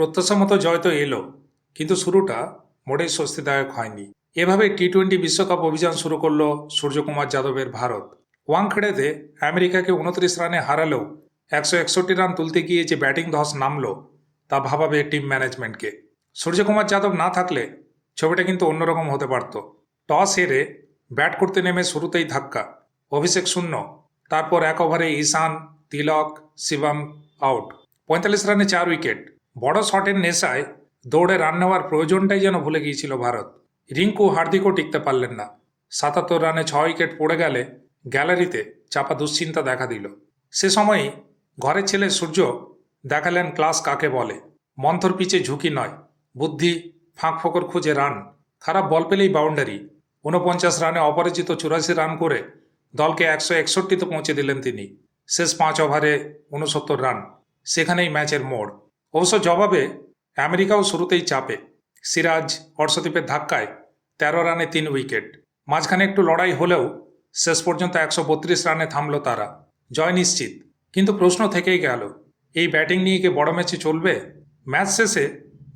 প্রত্যাশা মতো জয় তো এলো, কিন্তু শুরুটা মোটেই স্বস্তিদায়ক হয়নি। এভাবে টি টোয়েন্টি বিশ্বকাপ অভিযান শুরু করল সূর্যকুমার যাদবের ভারত। ওয়াংখেড়েতে আমেরিকাকে উনত্রিশ রানে হারালেও একশো একষট্টি রান তুলতে গিয়ে যে ব্যাটিং ধস নামলো, তা ভাবাবে টিম ম্যানেজমেন্টকে। সূর্যকুমার যাদব না থাকলে ছবিটা কিন্তু অন্যরকম হতে পারত। টস হেরে ব্যাট করতে নেমে শুরুতেই ধাক্কা, অভিষেক শূন্য, তারপর এক ওভারে ঈশান, তিলক, শিবম, আউট। পঁয়তাল্লিশ রানে চার উইকেট বড় শটের নেশায় দৌড়ে রান নেওয়ার প্রয়োজনটাই যেন ভুলে গিয়েছিল ভারত। রিঙ্কু হার্দিকও টিকতে পারলেন না। সাতাত্তর রানে ছ উইকেট পড়ে গেলে গ্যালারিতে চাপা দুশ্চিন্তা দেখা দিল। সে সময়ই ঘরের ছেলে সূর্য দেখালেন ক্লাস কাকে বলে। মন্থর পিচে ঝুঁকি নয়, বুদ্ধি ফাঁক ফোকর খুঁজে রান। খারাপ বল পেলেই বাউন্ডারি। ঊনপঞ্চাশ রানে অপরাজিত চুরাশি রান করে দলকে একশো একষট্টিতে পৌঁছে দিলেন তিনি। শেষ পাঁচ ওভারে ঊনসত্তর রান। সেখানেই ম্যাচের মোড়। অবশ্য জবাবে আমেরিকাও শুরুতেই চাপে। সিরাজ হর্ষদীপের ধাক্কায় তেরো রানে তিন উইকেট। মাঝখানে একটু লড়াই হলেও শেষ পর্যন্ত একশো বত্রিশ রানে থামল তারা। জয় নিশ্চিত। কিন্তু প্রশ্ন থেকেই গেল, এই ব্যাটিং নিয়ে কি বড় ম্যাচে চলবে? ম্যাচ শেষে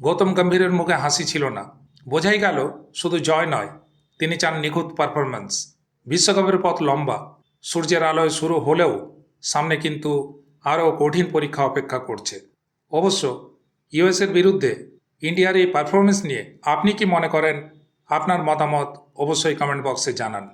গৌতম গম্ভীরের মুখে হাসি ছিল না। বোঝাই গেল, শুধু জয় নয়, তিনি চান নিখুঁত পারফরম্যান্স। বিশ্বকাপের পথ লম্বা, সূর্যের আলোয় শুরু হলেও সামনে কিন্তু আরও কঠিন পরীক্ষা অপেক্ষা করছে। অবশ্য ইউএসের বিরুদ্ধে ইন্ডিয়ার এই পারফরমেন্স নিয়ে আপনি কি মনে করেন? আপনার মতামত অবশ্যই কমেন্ট বক্সে জানান।